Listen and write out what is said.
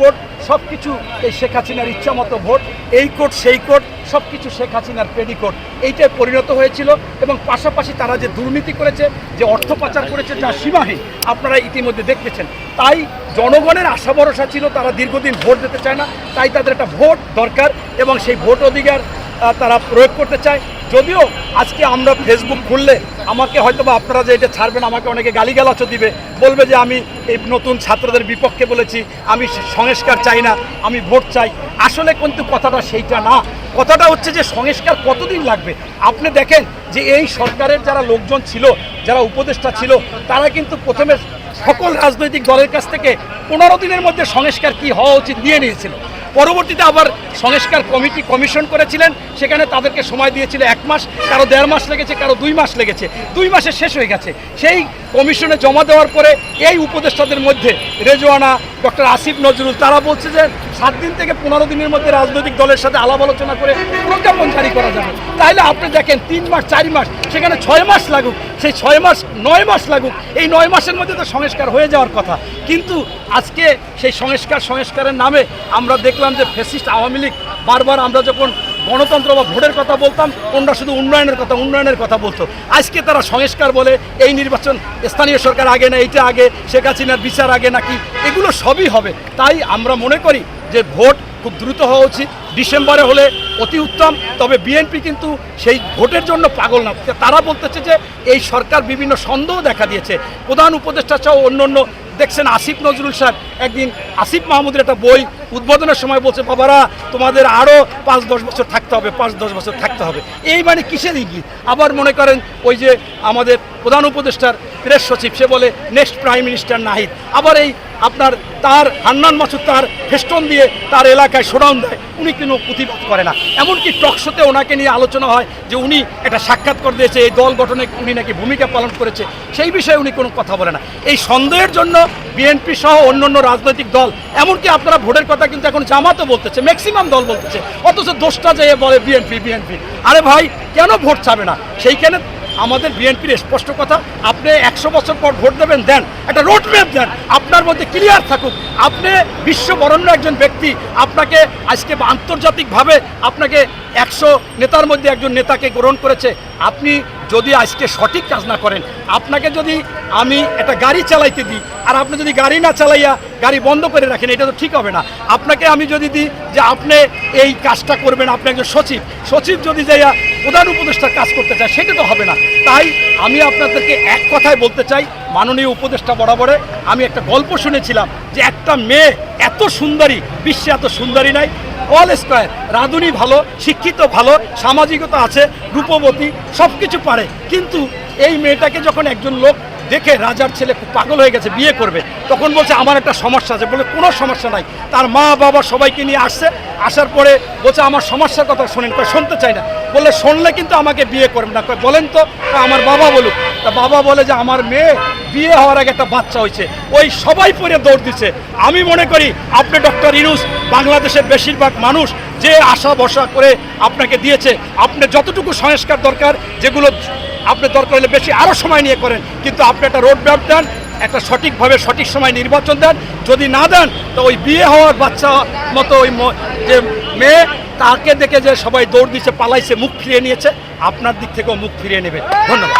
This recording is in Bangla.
ভোট সব কিছু এই শেখ হাসিনার ইচ্ছা মতো ভোট, এই কোট সেই কোট সব কিছু শেখ হাসিনার পেডিকোট এইটাই পরিণত হয়েছিল এবং পাশাপাশি তারা যে দুর্নীতি করেছে, যে অর্থ পাচার করেছে যা সীমাহীন, আপনারা ইতিমধ্যে দেখতেছেন তাই জনগণের আশা ভরসা ছিল তারা দীর্ঘদিন ভোট দিতে চায় না, তাই তাদের একটা ভোট দরকার এবং সেই ভোট অধিকার তারা প্রয়োগ করতে চায়। যদিও আজকে আমরা ফেসবুক খুললে আমাকে হয়তো বা আপনারা যে এটা ছাড়বেন, আমাকে অনেকে গালিগালাচও দিবে, বলবে যে আমি এই নতুন ছাত্রদের বিপক্ষে বলেছি, আমি সংস্কার চাই না, আমি ভোট চাই। আসলে কিন্তু কথাটা সেইটা না। কথাটা হচ্ছে যে সংস্কার কতদিন লাগবে? আপনি দেখেন যে এই সরকারের যারা লোকজন ছিল, যারা উপদেষ্টা ছিল, তারা কিন্তু প্রথমে সকল রাজনৈতিক দলের কাছ থেকে পনেরো দিনের মধ্যে সংস্কার কি হওয়া উচিত নিয়ে নিয়েছিল। পরবর্তীতে আবার সংস্কার কমিটি কমিশন করেছিলেন, সেখানে তাদেরকে সময় দিয়েছিল এক মাস, কারও দেড় মাস লেগেছে, কারও দুই মাস লেগেছে। দুই মাসে শেষ হয়ে গেছে। সেই কমিশনে জমা দেওয়ার পরে এই উপদেষ্টাদের মধ্যে রেজওয়ানা ডক্টর আসিফ নজরুল, তারা বলছে যে সাত দিন থেকে পনেরো দিনের মধ্যে রাজনৈতিক দলের সাথে আলাপ আলোচনা করে প্রজ্ঞাপন জারি করা যাবে। তাহলে আপনি দেখেন, তিন মাস, চারি মাস, সেখানে ছয় মাস লাগুক, সেই ছয় মাস, নয় মাস লাগুক, এই নয় মাসের মধ্যে তো সংস্কার হয়ে যাওয়ার কথা। কিন্তু আজকে সেই সংস্কার, সংস্কারের নামে আমরা দেখলাম যে ফেসিস্ট আওয়ামী লীগ বারবার আমরা যখন গণতন্ত্র বা ভোটের কথা বলতাম ওনারা শুধু উন্নয়নের কথা উন্নয়নের কথা বলতো আজকে তারা সংস্কার বলে এই নির্বাচন স্থানীয় সরকার আগে না, এইটা আগে, শেখ হাসিনার বিচার আগে নাকি? এগুলো সবই হবে। তাই আমরা মনে করি যে ভোট খুব দ্রুত হওয়া উচিত। ডিসেম্বরে হলে অতি উত্তম, তবে বিএনপি কিন্তু সেই ভোটের জন্য পাগল না। তারা বলতেছে যে এই সরকার বিভিন্ন সন্দেহ দেখা দিয়েছে। প্রধান উপদেষ্টা সহ অন্য অন্য দেখছেন আসিফ নজরুল সাহেব। একদিন আসিফ মাহমুদের একটা বই উদ্বোধনের সময় বলছে, বাবারা, তোমাদের আরও পাঁচ দশ বছর থাকতে হবে, পাঁচ দশ বছর থাকতে হবে। এই মানে কিসের ইঙ্গিত? আবার মনে করেন ওই যে আমাদের প্রধান উপদেষ্টার প্রেস সচিব, সে বলে, নেক্সট প্রাইম মিনিস্টার নাহিদ। আবার এই আপনার তার, হান্নান মাসুদ তার ফেস্টন দিয়ে তার এলাকায় শোডাউন দেয়, উনি কোনো প্রতিবাদ করে না। এমনকি টকশোতে ওনাকে নিয়ে আলোচনা হয় যে উনি একটা সাক্ষাৎকার দিয়েছে, এই দল গঠনে উনি নাকি ভূমিকা পালন করেছে, সেই বিষয়ে উনি কোনো কথা বলে না। এই সন্দেহের জন্য বিএনপি সহ অন্য অন্য রাজনৈতিক দল, এমনকি আপনারা ভোটের কথা কিন্তু এখন জামাতও বলতেছে ম্যাক্সিমাম দল বলতেছে, অথচ দোষটা যে বলে বিএনপি বিএনপি। আরে ভাই, কেন ভোট চাবে না? সেইখানে আমাদের বিএনপির স্পষ্ট কথা, আপনি একশো বছর পর ভোট দেবেন, দেন। একটা রোড ম্যাপ দেন। আপনার মধ্যে ক্লিয়ার থাকুক। আপনি বিশ্ব বরণ্য একজন ব্যক্তি, আপনাকে আজকে আন্তর্জাতিকভাবে আপনাকে একশো নেতার মধ্যে একজন নেতাকে গ্রহণ করেছে। আপনি যদি আজকে সঠিক কাজ না করেন, আপনাকে যদি আমি একটা গাড়ি চালাইতে দিই, আর আপনি যদি গাড়ি না চালাইয়া গাড়ি বন্ধ করে রাখেন, এটা তো ঠিক হবে না। আপনাকে আমি যদি দিই যে আপনি এই কাজটা করবেন, আপনি একজন সচিব। সচিব যদি যাইয়া প্রধান উপদেষ্টার কাজ করতে চায়, সেটা তো হবে না। তাই আমি আপনাদেরকে এক কথায় বলতে চাই, মাননীয় উপদেষ্টা বরাবরে আমি একটা গল্প শুনেছিলাম যে একটা মেয়ে এত সুন্দরী, বিশ্বে এত সুন্দরী নাই, অল স্কোয়ার, রাঁধুনি ভালো, শিক্ষিত ভালো, সামাজিকতা আছে, রূপবতী সব কিছু পারে। কিন্তু এই মেয়েটাকে যখন একজন লোক দেখে রাজার ছেলে খুব পাগল হয়ে গেছে, বিয়ে করবে। তখন বলছে, আমার একটা সমস্যা আছে। বলে, কোনো সমস্যা নাই। তার মা বাবা সবাইকে নিয়ে আসছে। আসার পরে বলছে, আমার সমস্যার কথা শোনেন। কয়, শুনতে চাই না। বললে, শুনলে কিন্তু আমাকে বিয়ে করবে না। কয়, বলেন তো। আমার বাবা বলুক। তা বাবা বলে যে, আমার মেয়ে বিয়ে হওয়ার আগে একটা বাচ্চা হয়েছে। ওই সবাই পরে দৌড় দিচ্ছে। আমি মনে করি, আপনি ডক্টর ইনুস বাংলাদেশের বেশিরভাগ মানুষ যে আশা ভরসা করে আপনাকে দিয়েছে, আপনি যতটুকু সংস্কার দরকার, যেগুলো আপনি দরকার হলে বেশি আরও সময় নিয়ে করেন। কিন্তু আপনি একটা রোড ম্যাপ দেন, একটা সঠিকভাবে সঠিক সময় নির্বাচন দেন। যদি না দেন, তো ওই বিয়ে হওয়ার বাচ্চা মতো ওই যে মেয়ে, তাকে দেখে যে সবাই দৌড় দিচ্ছে পালাইছে, মুখ ফিরিয়ে নিয়েছে, আপনার দিক থেকেও মুখ ফিরিয়ে নেবে। ধন্যবাদ।